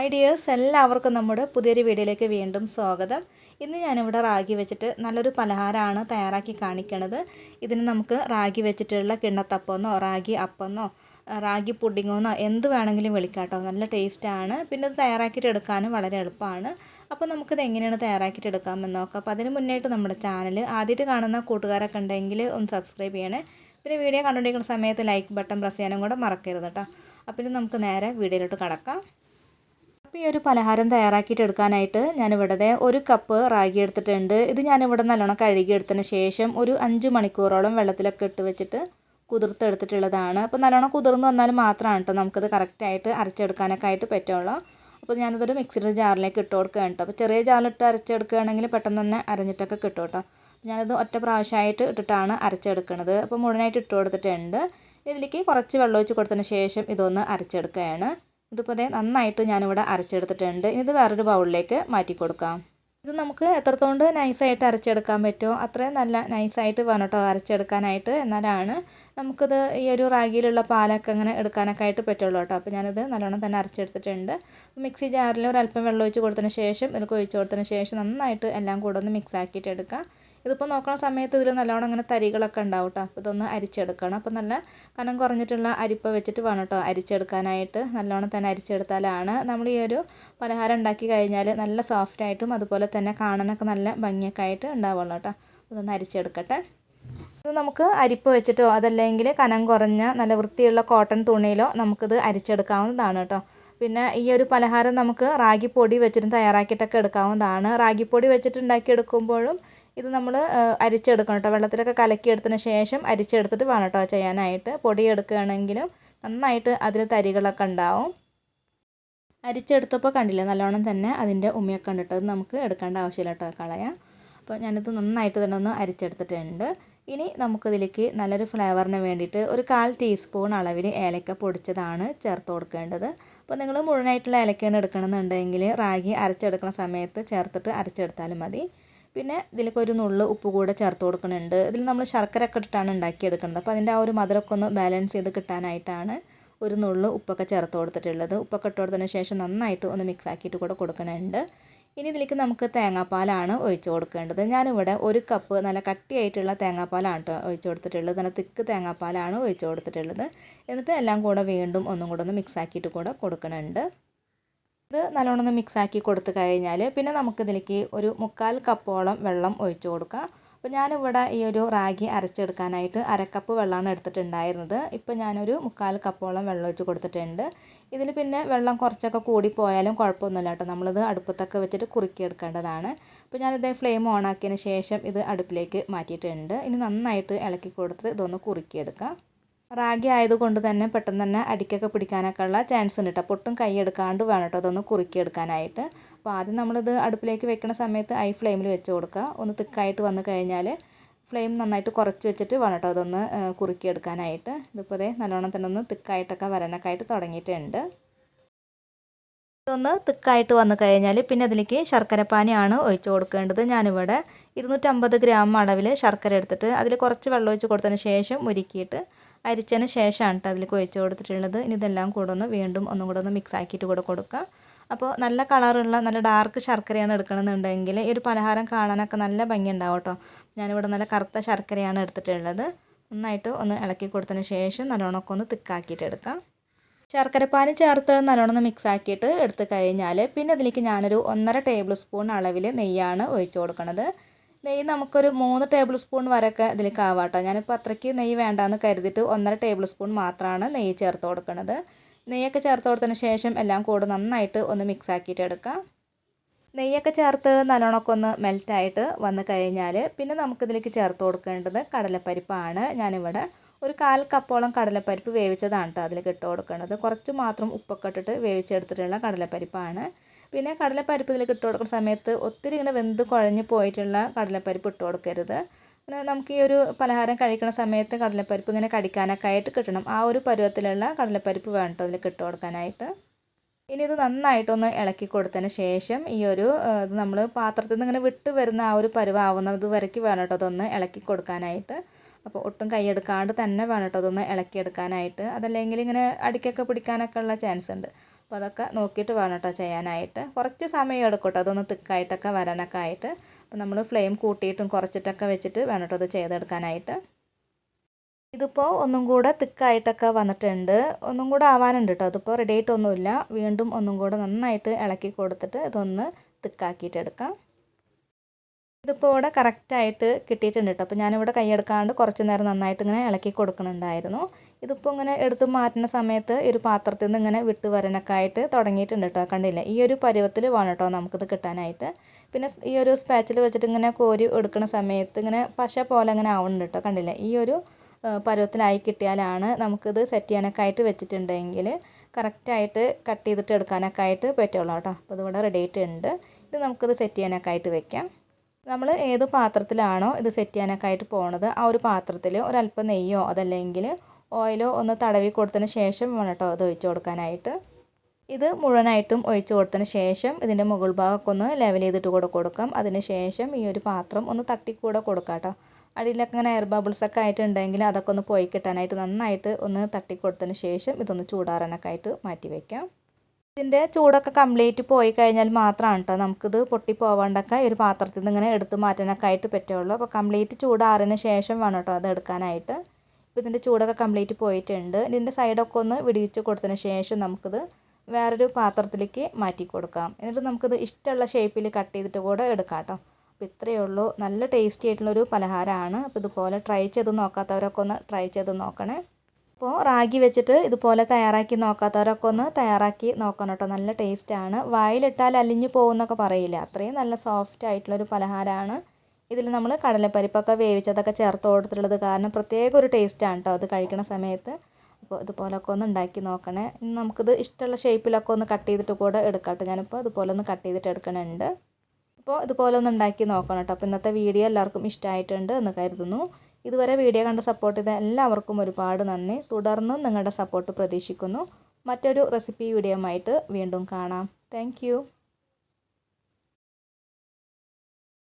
Hi dears എല്ലാവർക്കും നമ്മുടെ പുതിയൊരു വീഡിയോയിലേക്ക് വീണ്ടും സ്വാഗതം. ഇന്ന് ഞാനിവിടെ റാഗി വെച്ചിട്ട് നല്ലൊരു പലഹാരമാണ് തയ്യാറാക്കി കാണിക്കണത്. ഇതിന് നമുക്ക് റാഗി വെച്ചിട്ടുള്ള കിണ്ണത്തപ്പമെന്നോ റാഗി അപ്പെന്നോ റാഗി പുഡിങ്ങോന്നോ എന്ത് വേണമെങ്കിലും വിളിക്കാം കേട്ടോ. നല്ല ടേസ്റ്റാണ്. പിന്നെ ഇത് തയ്യാറാക്കിയിട്ട് എടുക്കാനും വളരെ എളുപ്പമാണ്. അപ്പോൾ നമുക്കിത് എങ്ങനെയാണ് തയ്യാറാക്കിയിട്ട് എടുക്കാമെന്ന് നോക്കാം. അപ്പോൾ അതിന് മുന്നേയിട്ട് നമ്മുടെ ചാനൽ ആദ്യമായിട്ട് കാണുന്ന കൂട്ടുകാരൊക്കെ ഉണ്ടെങ്കിൽ ഒന്ന് സബ്സ്ക്രൈബ് ചെയ്യണേ. പിന്നെ വീഡിയോ കണ്ടുകൊണ്ടിരിക്കുന്ന സമയത്ത് ലൈക്ക് ബട്ടൺ പ്രസ് ചെയ്യാനും കൂടെ മറക്കരുത് കേട്ടോ. അപ്പോൾ നമുക്ക് നേരെ വീഡിയോയിലോട്ട് കടക്കാം. ഈ ഒരു പലഹാരം തയ്യാറാക്കിയിട്ട് എടുക്കാനായിട്ട് ഞാനിവിടെ ഒരു കപ്പ് റാഗി എടുത്തിട്ടുണ്ട്. ഇത് ഞാനിവിടെ നല്ലോണം കഴുകി എടുത്തതിന് ശേഷം ഒരു അഞ്ച് മണിക്കൂറോളം വെള്ളത്തിലൊക്കെ ഇട്ട് വെച്ചിട്ട് കുതിർത്തെടുത്തിട്ടുള്ളതാണ്. അപ്പോൾ നല്ലോണം കുതിർന്ന് വന്നാൽ മാത്രമാണ് കേട്ടോ നമുക്കത് കറക്റ്റായിട്ട് അരച്ചെടുക്കാനൊക്കെ ആയിട്ട് പറ്റുള്ളൂ. അപ്പോൾ ഞാനിതൊരു മിക്സിയുടെ ജാറിലേക്ക് ഇട്ട് കൊടുക്കുകയാണ് കേട്ടോ അപ്പോൾ ചെറിയ ജാറിലിട്ട് അരച്ചെടുക്കുകയാണെങ്കിൽ പെട്ടെന്ന് തന്നെ അരഞ്ഞിട്ടൊക്കെ കിട്ടും കേട്ടോ ഞാനത് ഒറ്റ പ്രാവശ്യമായിട്ട് ഇട്ടിട്ടാണ് അരച്ചെടുക്കുന്നത് അപ്പോൾ മുഴുവനായിട്ട് ഇട്ട് കൊടുത്തിട്ടുണ്ട്. ഇതിലേക്ക് കുറച്ച് വെള്ളം ഒഴിച്ച് കൊടുത്തതിന് ശേഷം ഇതൊന്ന് അരച്ചെടുക്കുകയാണ്. അതേ നന്നായിട്ട് ഞാനിവിടെ അരച്ചെടുത്തിട്ടുണ്ട്. ഇനി ഇത് വേറൊരു ബൗളിലേക്ക് മാറ്റി കൊടുക്കാം ഇത് നമുക്ക് എത്രത്തോണ്ട് നൈസായിട്ട് അരച്ചെടുക്കാൻ പറ്റുമോ അത്രയും നല്ല നൈസായിട്ട് വേണം കേട്ടോ അരച്ചെടുക്കാനായിട്ട് എന്നാലാണ് നമുക്കിത് ഈ ഒരു റാഗിയിലുള്ള പാലൊക്കെ അങ്ങനെ എടുക്കാനൊക്കെ ആയിട്ട് പറ്റുള്ളൂ കേട്ടോ. അപ്പോൾ ഞാനിത് നല്ലോണം തന്നെ അരച്ചെടുത്തിട്ടുണ്ട്. മിക്സി ജാറിൽ ഒരു അല്പം വെള്ളം ഒഴിച്ച് കൊടുത്തതിന് ശേഷം ഇതിലേക്ക് ഒഴിച്ച് കൊടുത്തതിന് ശേഷം നന്നായിട്ട് എല്ലാം കൂടെ ഒന്ന് മിക്സ് ആക്കിയിട്ട് എടുക്കാം. ഇതിപ്പോൾ നോക്കുന്ന സമയത്ത് ഇതിൽ നല്ലോണം അങ്ങനെ തരികളൊക്കെ ഉണ്ടാവും കേട്ടോ അപ്പോൾ ഇതൊന്ന് അരിച്ചെടുക്കണം. അപ്പോൾ നല്ല കനം കുറഞ്ഞിട്ടുള്ള അരിപ്പ വെച്ചിട്ട് വേണം കേട്ടോ അരിച്ചെടുക്കാനായിട്ട്. നല്ലോണം തന്നെ അരിച്ചെടുത്താലാണ് നമ്മൾ ഈ ഒരു പലഹാരം ഉണ്ടാക്കി കഴിഞ്ഞാൽ നല്ല സോഫ്റ്റ് സോഫ്റ്റായിട്ടും അതുപോലെ തന്നെ കാണാനൊക്കെ നല്ല ഭംഗിയൊക്കെ ആയിട്ട് ഉണ്ടാവുള്ളൂ കേട്ടോ ഇതൊന്ന് അരിച്ചെടുക്കട്ടെ. ഇത് നമുക്ക് അരിപ്പ് വെച്ചിട്ടോ അതല്ലെങ്കിൽ കനം കുറഞ്ഞ നല്ല വൃത്തിയുള്ള കോട്ടൺ തുണിയിലോ നമുക്കിത് അരിച്ചെടുക്കാവുന്നതാണ് കേട്ടോ പിന്നെ ഈ ഒരു പലഹാരം നമുക്ക് റാഗിപ്പൊടി വെച്ചിട്ട് തയ്യാറാക്കിയിട്ടൊക്കെ എടുക്കാവുന്നതാണ്. റാഗിപ്പൊടി വെച്ചിട്ട് ഉണ്ടാക്കിയെടുക്കുമ്പോഴും ഇത് നമ്മൾ അരിച്ചെടുക്കണം കേട്ടോ. വെള്ളത്തിലൊക്കെ കലക്കിയെടുത്തതിന് ശേഷം അരിച്ചെടുത്തിട്ട് വേണം കേട്ടോ ചെയ്യാനായിട്ട്. പൊടിയെടുക്കുകയാണെങ്കിലും നന്നായിട്ട് അതിൽ തരികളൊക്കെ ഉണ്ടാവും. അരിച്ചെടുത്തപ്പോൾ കണ്ടില്ല നല്ലോണം തന്നെ അതിന്റെ ഉമ്മയൊക്കെ അത് നമുക്ക് എടുക്കേണ്ട ആവശ്യമില്ല കേട്ടോ കളയാം അപ്പോൾ ഞാനിത് നന്നായിട്ട് തന്നെ ഒന്ന് അരിച്ചെടുത്തിട്ടുണ്ട്. ഇനി നമുക്കിതിലേക്ക് നല്ലൊരു ഫ്ലേവറിന് വേണ്ടിയിട്ട് ഒരു കാൽ ടീസ്പൂൺ അളവിൽ ഏലക്ക പൊടിച്ചതാണ് ചേർത്ത് കൊടുക്കേണ്ടത്. അപ്പോൾ നിങ്ങൾ മുഴുവനായിട്ടുള്ള ഏലക്കയാണ് എടുക്കണമെന്നുണ്ടെങ്കിൽ റാഗി അരച്ചെടുക്കുന്ന സമയത്ത് ചേർത്തിട്ട് അരച്ചെടുത്താലും മതി. പിന്നെ ഇതിലേക്ക് ഒരു നുള്ള് ഉപ്പ് കൂടെ ചേർത്ത് കൊടുക്കുന്നുണ്ട്. ഇതിൽ നമ്മൾ ശർക്കര ഒക്കെ ഇട്ടിട്ടാണ് ഉണ്ടാക്കിയെടുക്കുന്നത്. അപ്പോൾ അതിന്റെ ആ ഒരു മധുരമൊക്കെ ഒന്ന് ബാലൻസ് ചെയ്ത് കിട്ടാനായിട്ടാണ് ഒരു നുള്ള് ഉപ്പൊക്കെ ചേർത്ത് കൊടുത്തിട്ടുള്ളത്. ഉപ്പൊക്കെ ഇട്ട് കൊടുത്തതിന് ശേഷം നന്നായിട്ട് ഒന്ന് മിക്സ് ആക്കിയിട്ട് കൂടെ കൊടുക്കുന്നുണ്ട്. ഇനി ഇതിലേക്ക് നമുക്ക് തേങ്ങാപ്പാലാണ് ഒഴിച്ച് കൊടുക്കേണ്ടത്. ഞാനിവിടെ ഒരു കപ്പ് നല്ല കട്ടിയായിട്ടുള്ള തേങ്ങാപ്പാലാണ് കേട്ടോ ഒഴിച്ച് കൊടുത്തിട്ടുള്ളത്. നല്ല തിക്ക് തേങ്ങാപ്പാലാണ് ഒഴിച്ച് കൊടുത്തിട്ടുള്ളത്. എന്നിട്ട് എല്ലാം കൂടെ വീണ്ടും ഒന്നും കൂടെ ഒന്ന് മിക്സ് ആക്കിയിട്ട് കൂടെ കൊടുക്കുന്നുണ്ട്. ഇത് നല്ലോണം ഒന്ന് മിക്സ് ആക്കി കൊടുത്തു കഴിഞ്ഞാൽ പിന്നെ നമുക്കിതിലേക്ക് ഒരു മുക്കാൽ കപ്പോളം വെള്ളം ഒഴിച്ചു കൊടുക്കാം. അപ്പോൾ ഞാനിവിടെ ഈ ഒരു റാഗി അരച്ചെടുക്കാനായിട്ട് അരക്കപ്പ് വെള്ളമാണ് എടുത്തിട്ടുണ്ടായിരുന്നത്. ഇപ്പോൾ ഞാനൊരു മുക്കാൽ കപ്പോളം വെള്ളം ഒഴിച്ച് കൊടുത്തിട്ടുണ്ട്. ഇതിൽ പിന്നെ വെള്ളം കുറച്ചൊക്കെ കൂടി പോയാലും കുഴപ്പമൊന്നുമില്ല കേട്ടോ. നമ്മളിത് അടുപ്പത്തൊക്കെ വെച്ചിട്ട് കുറുക്കിയെടുക്കേണ്ടതാണ്. അപ്പോൾ ഞാനിത് ഫ്ലെയിം ഓൺ ആക്കിയതിന് ശേഷം ഇത് അടുപ്പിലേക്ക് മാറ്റിയിട്ടുണ്ട്. ഇനി നന്നായിട്ട് ഇളക്കി കൊടുത്ത് ഇതൊന്ന് കുറുക്കിയെടുക്കാം. റാഗി ആയതുകൊണ്ട് തന്നെ പെട്ടെന്ന് തന്നെ അടിക്കൊക്കെ പിടിക്കാനൊക്കെ ഉള്ള ചാൻസ് ഉണ്ട് കേട്ടോ പൊട്ടും കൈ എടുക്കാണ്ട് വേണം കേട്ടോ അതൊന്ന് കുറുക്കിയെടുക്കാനായിട്ട് അപ്പോൾ ആദ്യം നമ്മളിത് അടുപ്പിലേക്ക് വെക്കുന്ന സമയത്ത് ഐ ഫ്ലെയിമിൽ വെച്ച് കൊടുക്കുക. ഒന്ന് തിക്കായിട്ട് വന്നു കഴിഞ്ഞാൽ ഫ്ലെയിം നന്നായിട്ട് കുറച്ച് വെച്ചിട്ട് വേണം കേട്ടോ അതൊന്ന് കുറുക്കിയെടുക്കാനായിട്ട് ഇതിപ്പോൾ അതേ നല്ലോണം തന്നെ ഒന്ന് തിക്കായിട്ടൊക്കെ വരാനൊക്കെ ആയിട്ട് തുടങ്ങിയിട്ടുണ്ട്. ഇതൊന്ന് തിക്കായിട്ട് വന്നു കഴിഞ്ഞാൽ പിന്നെ അതിലേക്ക് ശർക്കരപ്പാനിയാണ് ഒഴിച്ച് കൊടുക്കേണ്ടത്. ഞാനിവിടെ ഇരുന്നൂറ്റമ്പത് ഗ്രാം അളവിൽ ശർക്കര എടുത്തിട്ട് അതിൽ കുറച്ച് വെള്ളം ഒഴിച്ച് കൊടുത്തതിന് ശേഷം മുരുക്കിയിട്ട് അരിച്ചതിന് ശേഷമാണ് കേട്ടോ അതിലേക്ക് ഒഴിച്ച് കൊടുത്തിട്ടുള്ളത്. ഇനി ഇതെല്ലാം കൂടെ ഒന്ന് വീണ്ടും ഒന്നും കൂടെ ഒന്ന് മിക്സ് ആക്കിയിട്ട് കൂടെ കൊടുക്കുക അപ്പോൾ നല്ല കളറുള്ള നല്ല ഡാർക്ക് ശർക്കരയാണ് എടുക്കണമെന്നുണ്ടെങ്കിൽ ഈ ഒരു പലഹാരം കാണാനൊക്കെ നല്ല ഭംഗി ഉണ്ടാവും കേട്ടോ. ഞാനിവിടെ നല്ല കറുത്ത ശർക്കരയാണ് എടുത്തിട്ടുള്ളത്. നന്നായിട്ട് ഒന്ന് ഇളക്കി കൊടുത്തതിന് ശേഷം നല്ലോണമൊക്കെ ഒന്ന് തിക്കാക്കിയിട്ട് എടുക്കാം. ശർക്കരപ്പാനി ചേർത്ത് നല്ലോണം മിക്സ് ആക്കിയിട്ട് എടുത്ത് കഴിഞ്ഞാൽ പിന്നെ അതിലേക്ക് ഞാനൊരു ഒന്നര ടേബിൾ സ്പൂൺ അളവിൽ നെയ്യാണ് ഒഴിച്ചു കൊടുക്കുന്നത് നെയ്യ് നമുക്കൊരു മൂന്ന് ടേബിൾ സ്പൂൺ വരെയൊക്കെ ഇതിലേക്ക് ആവാട്ടോ. ഞാനിപ്പോൾ അത്രയ്ക്ക് നെയ്യ് വേണ്ടാന്ന് കരുതിയിട്ട് ഒന്നര ടേബിൾ സ്പൂൺ മാത്രമാണ് നെയ്യ് ചേർത്ത് കൊടുക്കുന്നത് നെയ്യൊക്കെ ചേർത്ത് കൊടുത്തതിന് ശേഷം എല്ലാം കൂടെ നന്നായിട്ട് ഒന്ന് മിക്സ് ആക്കിയിട്ട് എടുക്കാം. നെയ്യൊക്കെ ചേർത്ത് നല്ലോണമൊക്കെ ഒന്ന് മെൽറ്റായിട്ട് വന്നു കഴിഞ്ഞാൽ പിന്നെ നമുക്കിതിലേക്ക് ചേർത്ത് കൊടുക്കേണ്ടത് കടലപ്പരിപ്പാണ്. ഞാനിവിടെ ഒരു കാൽ കപ്പോളം കടലപ്പരിപ്പ് വേവിച്ചതാണ് കേട്ടോ അതിലേക്ക് ഇട്ട് കൊടുക്കേണ്ടത് കുറച്ച് മാത്രം ഉപ്പൊക്കെ ഇട്ടിട്ട് വേവിച്ചെടുത്തിട്ടുള്ള കടലപ്പരിപ്പാണ്. പിന്നെ കടലപ്പരിപ്പ് ഇതിലേക്ക് ഇട്ട് കൊടുക്കുന്ന സമയത്ത് ഒത്തിരി ഇങ്ങനെ വെന്ത് കുഴഞ്ഞ് പോയിട്ടുള്ള കടലപ്പരിപ്പ് ഇട്ട് കൊടുക്കരുത്. പിന്നെ നമുക്ക് ഈ ഒരു പലഹാരം കഴിക്കുന്ന സമയത്ത് കടലപ്പരിപ്പ് ഇങ്ങനെ കടിക്കാനൊക്കെ ആയിട്ട് കിട്ടണം. ആ ഒരു പരുവത്തിലുള്ള കടലപ്പരിപ്പ് വേണം കേട്ടോ ഇതിലേക്ക് ഇട്ട് കൊടുക്കാനായിട്ട്. ഇനി ഇത് നന്നായിട്ടൊന്ന് ഇളക്കി കൊടുത്തതിന് ശേഷം ഈ ഒരു ഇത് നമ്മൾ പാത്രത്തിൽ നിന്ന് ഇങ്ങനെ വിട്ട് വരുന്ന ആ ഒരു പരുവാവുന്നത് വരയ്ക്ക് വേണം അതൊന്ന് ഇളക്കി കൊടുക്കാനായിട്ട്. അപ്പോൾ ഒട്ടും കൈയെടുക്കാണ്ട് തന്നെ വേണം കേട്ടോ അതൊന്ന് ഇളക്കിയെടുക്കാനായിട്ട് അതല്ലെങ്കിൽ ഇങ്ങനെ അടിക്കൊക്കെ പിടിക്കാനൊക്കെ ഉള്ള ചാൻസ് ഉണ്ട്. അപ്പോൾ അതൊക്കെ നോക്കിയിട്ട് വേണം കേട്ടോ ചെയ്യാനായിട്ട്. കുറച്ച് സമയം എടുക്കും കേട്ടോ അതൊന്ന് തിക്കായിട്ടൊക്കെ വരാനൊക്കെ ആയിട്ട്. അപ്പോൾ നമ്മൾ ഫ്ലെയിം കൂട്ടിയിട്ടും കുറച്ചിട്ടൊക്കെ വെച്ചിട്ട് വേണം കേട്ടോ അത് ചെയ്തെടുക്കാനായിട്ട്. ഇതിപ്പോൾ ഒന്നും കൂടെ തിക്കായിട്ടൊക്കെ വന്നിട്ടുണ്ട്. ഒന്നും കൂടെ ആവാനുണ്ട് കേട്ടോ. അതിപ്പോൾ റെഡി ആയിട്ടൊന്നുമില്ല. വീണ്ടും ഒന്നും കൂടെ നന്നായിട്ട് ഇളക്കി കൊടുത്തിട്ട് ഇതൊന്ന് തിക്കാക്കിയിട്ട് എടുക്കാം. ഇതിപ്പോൾ ഇവിടെ കറക്റ്റായിട്ട് കിട്ടിയിട്ടുണ്ട് കേട്ടോ. അപ്പോൾ ഞാനിവിടെ കൈയെടുക്കാണ്ട് കുറച്ച് നേരം നന്നായിട്ട് ഇങ്ങനെ ഇളക്കി കൊടുക്കുന്നുണ്ടായിരുന്നു. ഇതിപ്പോൾ ഇങ്ങനെ എടുത്ത് മാറ്റുന്ന സമയത്ത് ഒരു പാത്രത്തിൽ നിന്ന് ഇങ്ങനെ വിട്ട് വരാനൊക്കെ ആയിട്ട് തുടങ്ങിയിട്ടുണ്ട് കേട്ടോ കണ്ടില്ലേ? ഈ ഒരു പരുവത്തിൽ വേണം കേട്ടോ നമുക്കിത് കിട്ടാനായിട്ട്. പിന്നെ ഈ ഒരു സ്പാച്ചിൽ വെച്ചിട്ട് ഇങ്ങനെ കോരി എടുക്കുന്ന സമയത്ത് ഇങ്ങനെ പശ പോലെ ഇങ്ങനെ ആവുന്നുണ്ട് കേട്ടോ കണ്ടില്ലേ? ഈ ഒരു പരുവത്തിലായി കിട്ടിയാലാണ് നമുക്കിത് സെറ്റ് ചെയ്യാനൊക്കെ ആയിട്ട് വെച്ചിട്ടുണ്ടെങ്കിൽ കറക്റ്റായിട്ട് കട്ട് ചെയ്തിട്ട് എടുക്കാനൊക്കെ ആയിട്ട് പറ്റുള്ളൂ കേട്ടോ അപ്പോൾ ഇതിവിടെ റെഡി ആയിട്ടുണ്ട്. ഇത് നമുക്കിത് സെറ്റ് ചെയ്യാനൊക്കെ ആയിട്ട് വെക്കാം. നമ്മൾ ഏത് പാത്രത്തിലാണോ ഇത് സെറ്റ് ചെയ്യാനൊക്കെ ആയിട്ട് പോണത് ആ ഒരു പാത്രത്തിൽ ഒരല്പം നെയ്യോ അതല്ലെങ്കിൽ ഓയിലോ ഒന്ന് തടവി കൊടുത്തതിന് ശേഷം വേണം കേട്ടോ അത് ഒഴിച്ചു കൊടുക്കാനായിട്ട്. ഇത് മുഴുവനായിട്ടും ഒഴിച്ചു കൊടുത്തതിന് ശേഷം ഇതിന്റെ മുകൾ ഭാഗമൊക്കെ ഒന്ന് ലെവൽ ചെയ്തിട്ട് കൂടെ കൊടുക്കാം. അതിന് ശേഷം ഈ ഒരു പാത്രം ഒന്ന് തട്ടിക്കൂടെ കൊടുക്കാം കേട്ടോ. അടിയിലൊക്കെ ഇങ്ങനെ എയർ ബബിൾസ് ഒക്കെ ആയിട്ടുണ്ടെങ്കിൽ അതൊക്കെ ഒന്ന് പോയി കിട്ടാനായിട്ട് നന്നായിട്ട് ഒന്ന് തട്ടി കൊടുത്തതിന് ശേഷം ഇതൊന്ന് ചൂടാറാനൊക്കെ ആയിട്ട് മാറ്റി വയ്ക്കാം ഇതിന്റെ ചൂടൊക്കെ കംപ്ലീറ്റ് പോയി കഴിഞ്ഞാൽ മാത്രമാണ് കേട്ടോ നമുക്കിത് പൊട്ടി പോവാണ്ടൊക്കെ ഈ ഒരു പാത്രത്തിൽ നിന്ന് ഇങ്ങനെ എടുത്ത് മാറ്റാനൊക്കെ ആയിട്ട് പറ്റുള്ളൂ. അപ്പോൾ കംപ്ലീറ്റ് ചൂടാറിന് ശേഷം വേണം കേട്ടോ അത് എടുക്കാനായിട്ട്. ഇപ്പോൾ ഇതിന്റെ ചൂടൊക്കെ കംപ്ലീറ്റ് പോയിട്ടുണ്ട്. ഇതിന്റെ സൈഡൊക്കെ ഒന്ന് വിടിയിച്ച് കൊടുത്തതിന് ശേഷം നമുക്കിത് വേറൊരു പാത്രത്തിലേക്ക് മാറ്റി കൊടുക്കാം. എന്നിട്ട് നമുക്കിത് ഇഷ്ടമുള്ള ഷേപ്പിൽ കട്ട് ചെയ്തിട്ട് കൂടെ എടുക്കാം കേട്ടോ അപ്പോൾ ഇത്രയേ ഉള്ളൂ. നല്ല ടേസ്റ്റി ആയിട്ടുള്ളൊരു പലഹാരമാണ്. അപ്പോൾ ഇതുപോലെ ട്രൈ ചെയ്ത് നോക്കാത്തവരൊക്കെ ഒന്ന് ട്രൈ ചെയ്ത് നോക്കണേ. അപ്പോൾ റാഗി വെച്ചിട്ട് ഇതുപോലെ തയ്യാറാക്കി നോക്കാത്തവരൊക്കെ ഒന്ന് തയ്യാറാക്കി നോക്കണം കേട്ടോ നല്ല ടേസ്റ്റാണ് വായിലിട്ടാൽ അലിഞ്ഞു പോകുമെന്നൊക്കെ പറയില്ല? അത്രയും നല്ല സോഫ്റ്റ് ആയിട്ടുള്ളൊരു പലഹാരമാണ്. ഇതിൽ നമ്മൾ കടലപ്പരിപ്പൊക്കെ വേവിച്ചതൊക്കെ ചേർത്ത് കൊടുത്തിട്ടുള്ളത് കാരണം പ്രത്യേക ഒരു ടേസ്റ്റാണ് കേട്ടോ അത് കഴിക്കുന്ന സമയത്ത്. അപ്പോൾ ഇതുപോലൊക്കെ ഒന്ന് ഉണ്ടാക്കി നോക്കണേ. ഇനി നമുക്കിത് ഇഷ്ടമുള്ള ഷേപ്പിലൊക്കെ ഒന്ന് കട്ട് ചെയ്തിട്ട് കൂടെ എടുക്കാം കേട്ടോ ഞാനിപ്പോൾ ഇതുപോലെ ഒന്ന് കട്ട് ചെയ്തിട്ട് എടുക്കണുണ്ട്. അപ്പോൾ ഇതുപോലെ ഒന്ന് ഉണ്ടാക്കി നോക്കണം കേട്ടോ അപ്പോൾ ഇന്നത്തെ വീഡിയോ എല്ലാവർക്കും ഇഷ്ടമായിട്ടുണ്ട് എന്ന് കരുതുന്നു. ഇതുവരെ വീഡിയോ കണ്ട് സപ്പോർട്ട് ചെയ്ത എല്ലാവർക്കും ഒരുപാട് നന്ദി. തുടർന്നും നിങ്ങളുടെ സപ്പോർട്ട് പ്രതീക്ഷിക്കുന്നു. മറ്റൊരു റെസിപ്പി വീഡിയോ ആയിട്ട് വീണ്ടും കാണാം. താങ്ക്